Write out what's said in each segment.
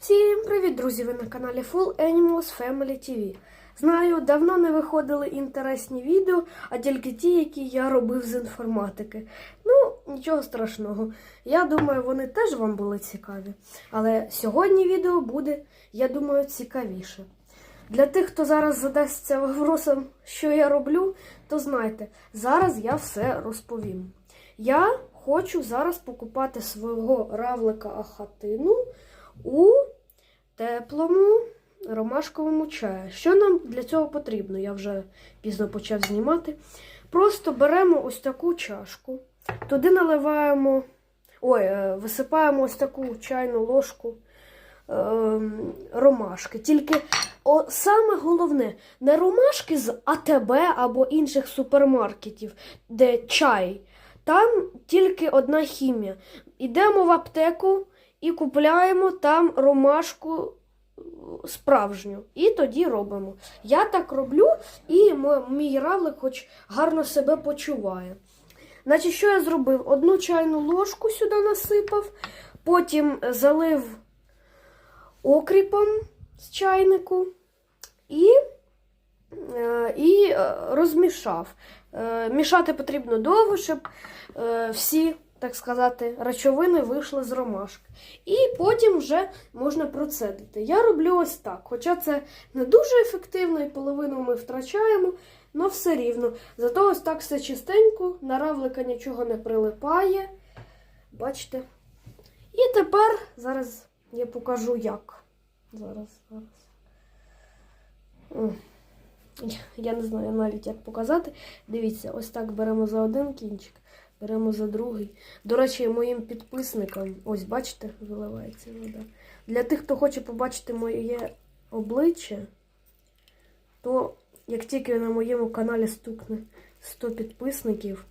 Всім привіт, друзі! Ви на каналі Full Animals Family TV. Знаю, давно не виходили інтересні відео, а тільки ті, які я робив з інформатики. Ну, нічого страшного. Я думаю, вони теж вам були цікаві. Але сьогодні відео буде, я думаю, цікавіше. Для тих, хто зараз задасться вопросом, що я роблю, то знайте, зараз я все розповім. Я хочу зараз покупати свого равлика Ахатину у теплому ромашковому чаю. Що нам для цього потрібно? Я вже пізно почав знімати. Просто беремо ось таку чашку, туди наливаємо, ой, е, висипаємо ось таку чайну ложку е, ромашки. Тільки о, саме головне, не ромашки з АТБ або інших супермаркетів, де чай. Там тільки одна хімія. Йдемо в аптеку і купляємо там ромашку е, справжню. І тоді робимо. Я так роблю, і мій равлик хоч гарно себе почуває. Значить, що я зробив? Одну чайну ложку сюди насипав, потім залив окріпом з чайнику і, е, і е, розмішав. Мішати потрібно довго, щоб всі, так сказати, речовини вийшли з ромашки. І потім вже можна процедити. Я роблю ось так. Хоча це не дуже ефективно, і половину ми втрачаємо, але все рівно. Зато ось так все чистенько, на равлика нічого не прилипає. Бачите? І тепер зараз я покажу як. Зараз, зараз. Я не знаю навіть як показати. Дивіться, ось так беремо за один кінчик, беремо за другий. До речі, моїм підписникам, ось бачите, виливається вода. Для тих, хто хоче побачити моє обличчя, то як тільки на моєму каналі стукне 100 підписників,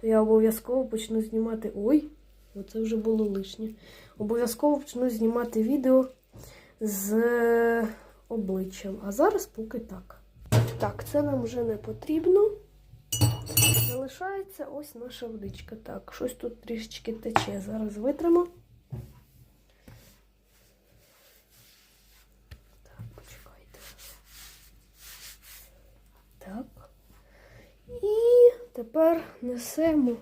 то я обов'язково почну знімати. Ой, оце вже було лишнє. Обов'язково почну знімати відео з е, обличчям. А зараз поки так. Так, це нам вже не потрібно. Залишається ось наша водичка. Так, щось тут трішечки тече. Зараз витримо. Так, почекайте. Так. І тепер несемо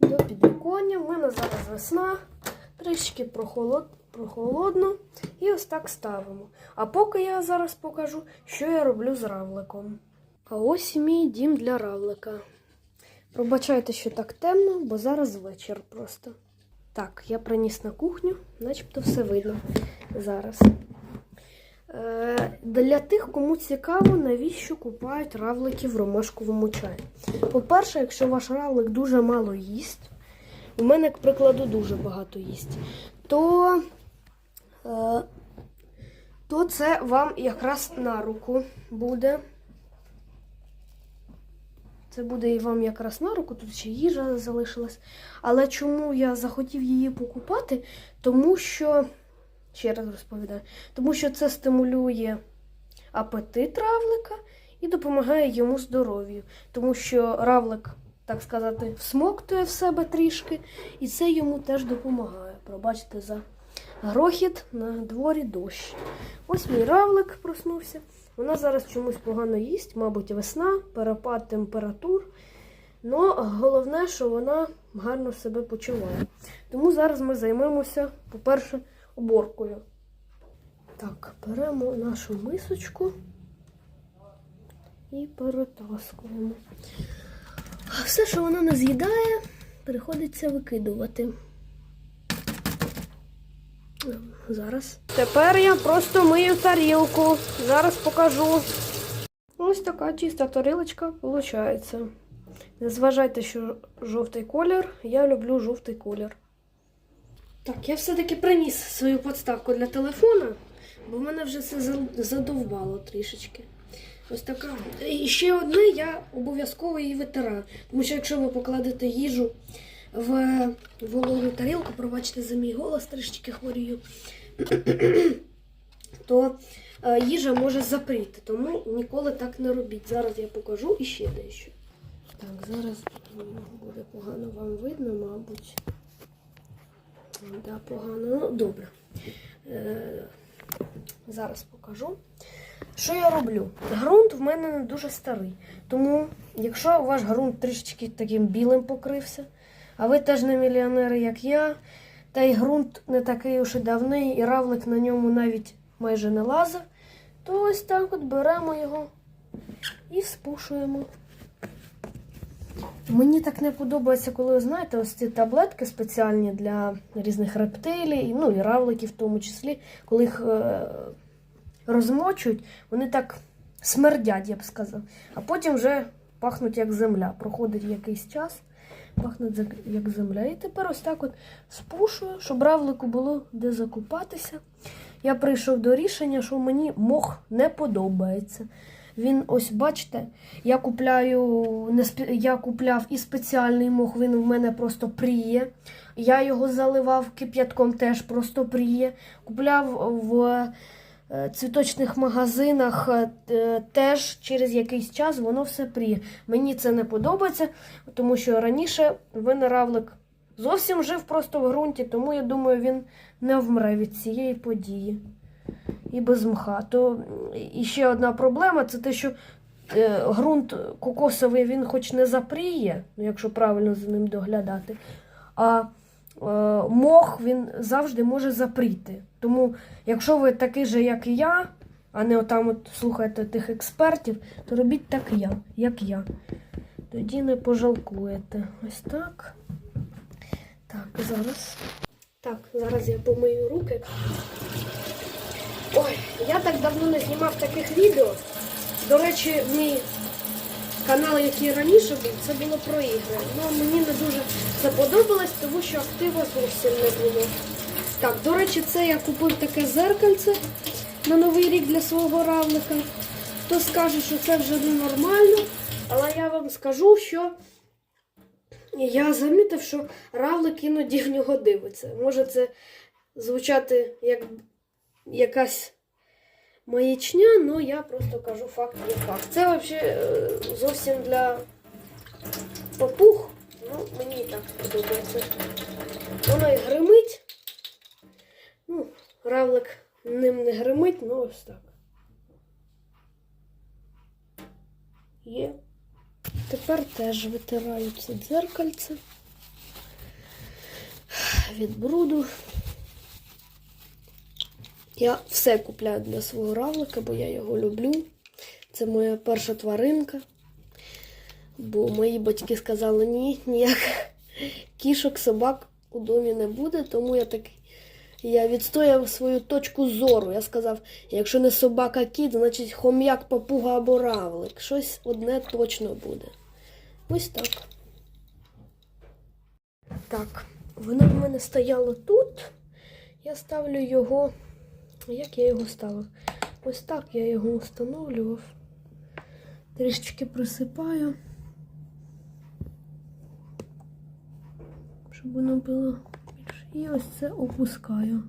до підвіконня. У мене зараз весна, трішки прохолод... прохолодно. І ось так ставимо. А поки я зараз покажу, що я роблю з равликом. А ось мій дім для равлика. Пробачайте, що так темно, бо зараз вечір просто. Так, я приніс на кухню, начебто все видно зараз. Е, для тих, кому цікаво, навіщо купають равлики в ромашковому чаї. По-перше, якщо ваш равлик дуже мало їсть, у мене, к прикладу, дуже багато їсть, то, е, то це вам якраз на руку буде. Це буде і вам якраз на руку, тут ще їжа залишилась. Але чому я захотів її покупати? Тому що, ще раз розповідаю, тому що це стимулює апетит равлика і допомагає йому здоров'ю. Тому що равлик, так сказати, всмоктує в себе трішки, і це йому теж допомагає. Пробачте за грохіт на дворі дощ. Ось мій равлик проснувся. Вона зараз чомусь погано їсть, мабуть, весна, перепад температур. Но головне, що вона гарно себе почуває. Тому зараз ми займемося, по-перше, уборкою. Так, беремо нашу мисочку і перетаскуємо. Все, що вона не з'їдає, приходиться викидувати. Зараз. Тепер я просто мию тарілку. Зараз покажу. Ось така чиста тарілочка виходить. Не зважайте, що жовтий колір. Я люблю жовтий колір. Так, я все-таки приніс свою подставку для телефона, бо в мене вже за- задовбало трішечки. Ось така. І ще одне, я обов'язково її витираю. Тому що якщо ви покладете їжу в вологу тарілку, пробачте за мій голос, трішечки хворію, то е, їжа може запріти. Тому ніколи так не робіть. Зараз я покажу і ще дещо. Так, зараз буде погано вам видно, мабуть. Да, погано. Ну, добре. Е, зараз покажу. Що я роблю? Грунт в мене не дуже старий. Тому, якщо ваш ґрунт трішечки таким білим покрився, а ви теж не мільйонери, як я, та й ґрунт не такий уж і давний, і равлик на ньому навіть майже не лазив, то ось так от беремо його і спушуємо. Мені так не подобається, коли, знаєте, ось ці таблетки спеціальні для різних рептилій, ну і равликів в тому числі, коли їх е, розмочують, вони так смердять, я б сказав. А потім вже пахнуть як земля. Проходить якийсь час, за- як земля. І тепер ось так от спушую, щоб равлику було де закупатися. Я прийшов до рішення, що мені мох не подобається. Він, ось бачите, я купляю я купляв і спеціальний мох, він в мене просто пріє. Я його заливав кип'ятком, теж просто пріє. Купляв в цвіточних магазинах е, теж через якийсь час воно все пріє. Мені це не подобається, тому що раніше винеравлик зовсім жив просто в ґрунті, тому я думаю, він не вмре від цієї події. І без мха. То і ще одна проблема це те, що е, ґрунт кокосовий він хоч не запріє, ну, якщо правильно за ним доглядати, а е, мох він завжди може запріти. Тому, якщо ви такий же, як і я, а не отам от слухаєте тих експертів, то робіть так я, як я. Тоді не пожалкуєте. Ось так. Так, зараз. Так, зараз я помию руки. Ой, я так давно не знімав таких відео. До речі, мій канал, який раніше був, це було про ігри. Ну, мені не дуже заподобалось, тому що активу зовсім не було. Так, до речі, це я купив таке зеркальце на новий рік для свого равлика. Хто скаже, що це вже ненормально, але я вам скажу, що я замітив, що равлик іноді в нього дивиться. Може це звучати як якась маячня, але я просто кажу факт є факт. Це взагалі е, зовсім для папуг. Ну, мені так подобається. Воно і гримить. Ну, равлик ним не гримить, ну ось так. Є. Тепер теж витираю це дзеркальце від бруду. Я все купляю для свого равлика, бо я його люблю. Це моя перша тваринка. Бо мої батьки сказали, ні, ніяких кішок, собак у домі не буде, тому я такий. Я відстояв свою точку зору. Я сказав, якщо не собака кіт, значить хом'як, папуга або равлик. Щось одне точно буде. Ось так. Так, воно в мене стояло тут. Я ставлю його. Як я його ставив? Ось так я його встановлював. Трішечки присипаю. Щоб воно було більше. І ось це опускаю.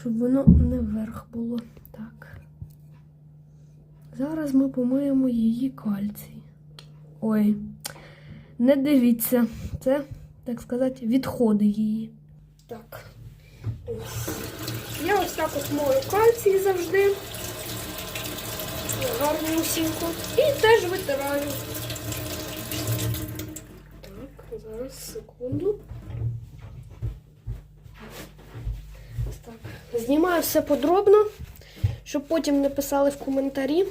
Щоб воно не вверх було. Так. Зараз ми помиємо її кальцій. Ой, не дивіться. Це, так сказати, відходи її. Так. Я ось так от мою кальцій завжди. Гарну Гарнюсінько. І теж витираю. Так, зараз секунду. Так. Знімаю все подробно, щоб потім не писали в коментарі,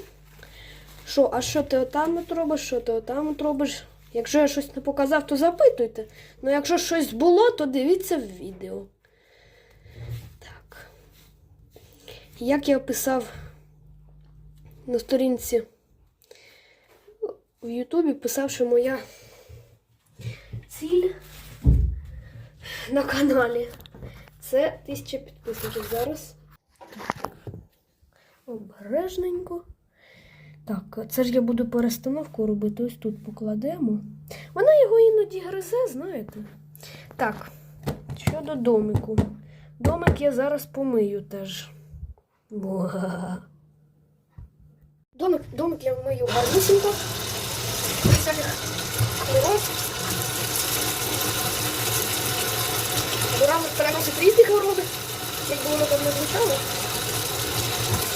що, а що ти отам от робиш, що ти отам от робиш. Якщо я щось не показав, то запитуйте. Ну, якщо щось було, то дивіться в відео. Так. Як я писав на сторінці в Ютубі, писав, що моя ціль на каналі це тисяча підписників зараз. Обережненько. Так, це ж я буду перестановку робити. Ось тут покладемо. Вона його іноді гризе, знаєте. Так, щодо домику. Домик я зараз помию теж. Буа. Домик, домик я вмию гарнісінько. Всяких хвороб. Переносить різні хвороби. якби воно там не звучало.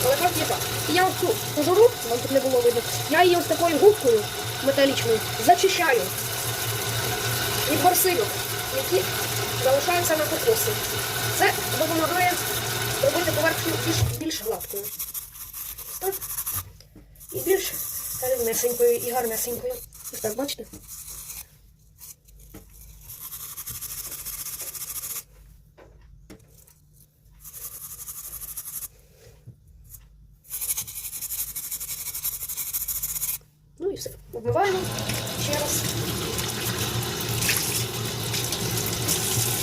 Але так є так. І я оцю кожуру, вам тут не було видно, я її ось такою губкою металічною зачищаю від борсильок, які залишаються на кокоси. Це допомагає зробити поверхню більш гладкою. Так. І більш рівнесенькою і гарнесенькою. Ось так, бачите? Ну і все. Обмиваємо ще раз.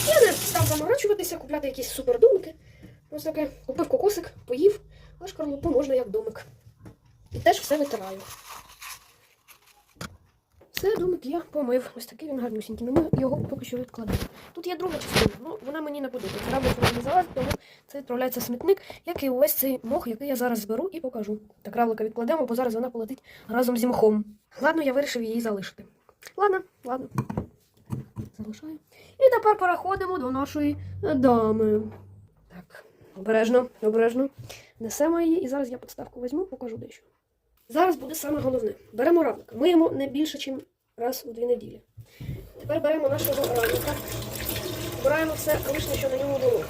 Я не став заморачуватися, купляти якісь супердумки. Ось таке. Купив кокосик, поїв, а шкарлупу можна як домик. І теж все витираю. Все, домик я помив. Ось такий він гарнюсінький. Ну ми його поки що відкладемо. Тут є друга частина, ну вона мені не подобається. Рабо залазить, тому це відправляється смітник, як і увесь цей мох, який я зараз зберу і покажу. Так равлика відкладемо, бо зараз вона полетить разом зі мхом. Ладно, я вирішив її залишити. Ладно, ладно. Залишаю. І тепер переходимо до нашої дами. Так, обережно, обережно. Несемо її, і зараз я підставку візьму, покажу дещо. Зараз буде саме головне. Беремо равлика. Миємо не більше, ніж раз у дві неділі. Тепер беремо нашого равлика. Збираємо все лишнє, що на ньому було.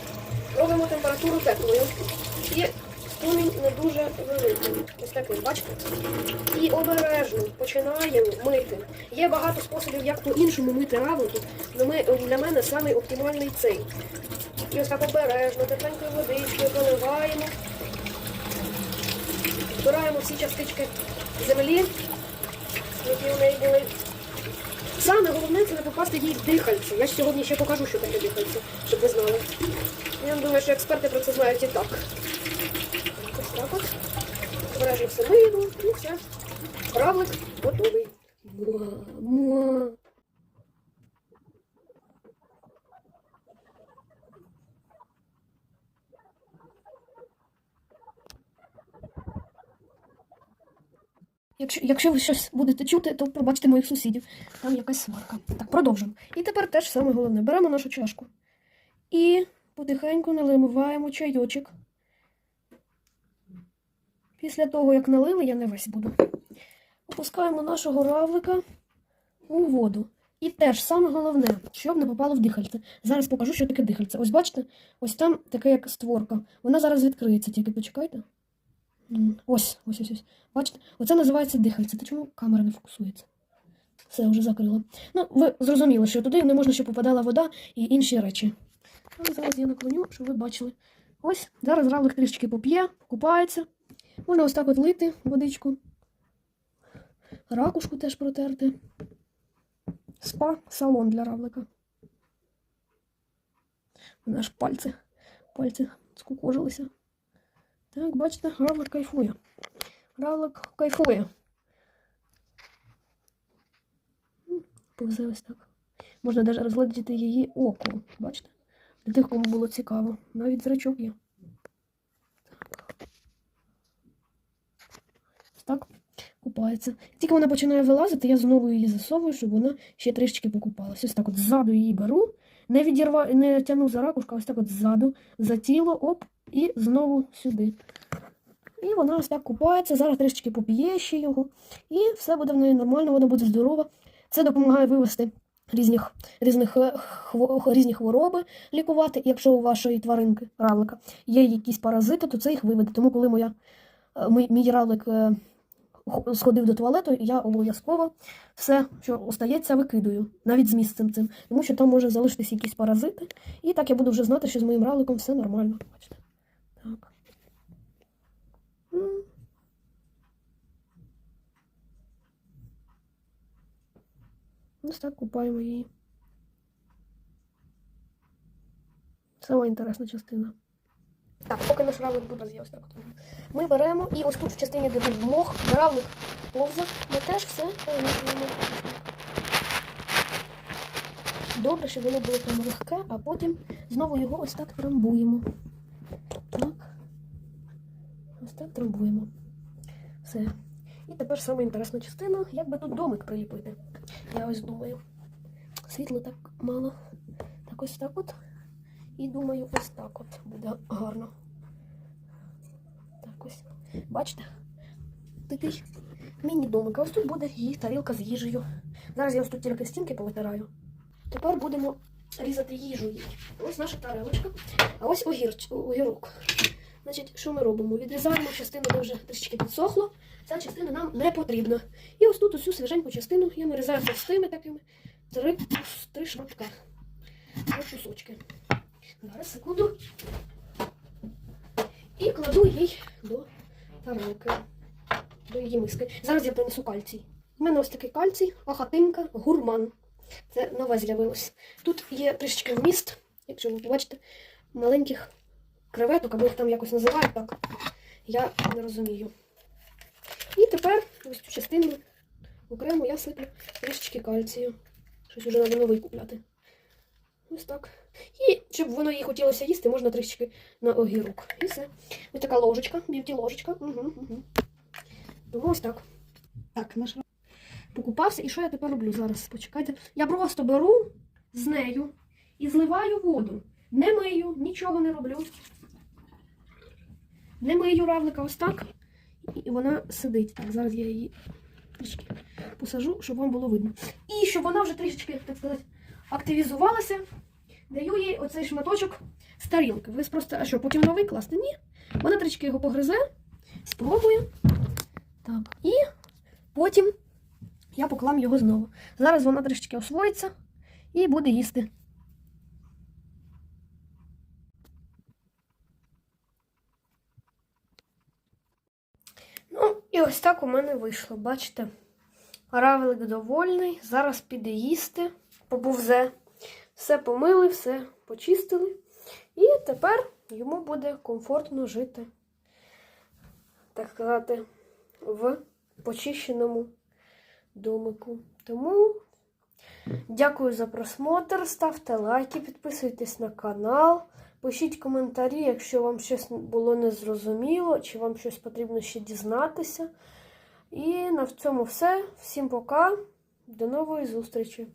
Робимо температуру теплою. І струмінь не дуже великий. Ось такий, бачите? І обережно починаємо мити. Є багато способів, як по-іншому мити равлики, але для мене самий оптимальний цей. І ось так обережно, тепленькою водичкою поливаємо. Збираємо всі частички землі, які в неї були. Саме головне це не попасти їй в дихальце. Я ж сьогодні ще покажу, що таке дихальце, щоб ви знали. Я думаю, що експерти про це знають і так. Ось так от. Обережно все миємо і все. Равлик готовий. Муа, муа. Якщо, якщо ви щось будете чути, то пробачте моїх сусідів. Там якась сварка. Так, продовжимо. І тепер теж саме головне. Беремо нашу чашку і потихеньку наливаємо чайочок. Після того, як налили, я не весь буду. Опускаємо нашого равлика у воду. І теж саме головне, щоб не попало в дихальце. Зараз покажу, що таке дихальце. Ось бачите, ось там таке як створка. Вона зараз відкриється, тільки почекайте. Ось, ось, ось, ось. Бачите? Оце називається дихальце. Та чому камера не фокусується? Все, вже закрила. Ну, ви зрозуміли, що туди не можна, щоб попадала вода і інші речі. А зараз я наклоню, щоб ви бачили. Ось, зараз равлик трішечки поп'є, купається. Можна ось так от лити водичку. Ракушку теж протерти. Спа, салон для равлика. У нас пальці, пальці скукожилися. Так, бачите, равлик кайфує. Равлик кайфує. Повзе ось так. Можна навіть розглядіти її око. Бачите? Для тих, кому було цікаво. Навіть зрачок є. Ось так купається. Тільки вона починає вилазити, я знову її засовую, щоб вона ще трішечки покупалася. Ось так от ззаду її беру, не відірва, не тягну за ракушку, ось так от ззаду, за тіло, оп, і знову сюди. І вона ось так купається, зараз трішечки поп'є ще його, і все буде в неї нормально, вона буде здорова. Це допомагає вивести різних, різних, різні хвороби, лікувати. Якщо у вашої тваринки, равлика, є якісь паразити, то це їх виведе. Тому коли моя, е, мій, мій равлик е, сходив до туалету, я обов'язково все, що остається, викидаю, навіть з місцем цим, тому що там може залишитися якісь паразити. І так я буду вже знати, що з моїм равликом все нормально. Бачите? Так. М. Ось так купаємо її. Сама інтересна частина. Так, поки наш равлик буде з'їв ось так. Ми беремо і ось тут в частині, де був мох, равлик повзав, ми теж все перемішуємо. Добре, щоб воно було прямо легке, а потім знову його ось так трамбуємо. Так. Ось так трамбуємо. Все. І тепер саме інтересна частина, як би тут домик приліпити. Я ось думаю. Світла так мало. Так ось так от. І думаю, ось так от буде гарно. Так ось. Бачите? Такий міні-домик. А ось тут буде її тарілка з їжею. Зараз я ось тут тільки стінки повитираю. Тепер будемо різати їжу їй. Ось наша тарелочка, а ось огірч, огірок. Значить, що ми робимо? Відрізаємо частину, де вже трішки підсохло. Ця частина нам не потрібна. І ось тут усю свіженьку частину я нарізаю простими такими три, три шматка. Три кусочки. Зараз секунду. І кладу їй до тарелки, до її миски. Зараз я принесу кальцій. У мене ось такий кальцій, ахатинка, гурман. Це нове з'явилось. Тут є трішечки вміст, якщо ви побачите, маленьких креветок, або їх там якось називають так. Я не розумію. І тепер ось цю частину окремо я сиплю трішечки кальцію. Щось вже треба новий купляти. Ось так. І щоб воно їй хотілося їсти, можна трішечки на огірок. І все. Ось така ложечка, б'юті ложечка. Угу, угу. Тому ось так. Так, наш покупався. І що я тепер роблю зараз? Почекайте. Я просто беру з нею і зливаю воду. Не мию, нічого не роблю. Не мию равлика ось так. І вона сидить. Так, зараз я її трішки посажу, щоб вам було видно. І щоб вона вже трішечки, так сказати, активізувалася, даю їй оцей шматочок з тарілки. Ви просто, а що, потім новий класти? Ні. Вона трішки його погризе, спробує. Так. І потім я поклам його знову. Зараз вона трішечки освоїться і буде їсти. Ну, і ось так у мене вийшло, бачите? Равлик довольний, зараз піде їсти, поповзе. Все помили, все почистили. І тепер йому буде комфортно жити, так сказати, в почищеному домику. Тому дякую за просмотр, ставте лайки, підписуйтесь на канал, пишіть коментарі, якщо вам щось було незрозуміло, чи вам щось потрібно ще дізнатися. І на цьому все. Всім пока, до нової зустрічі!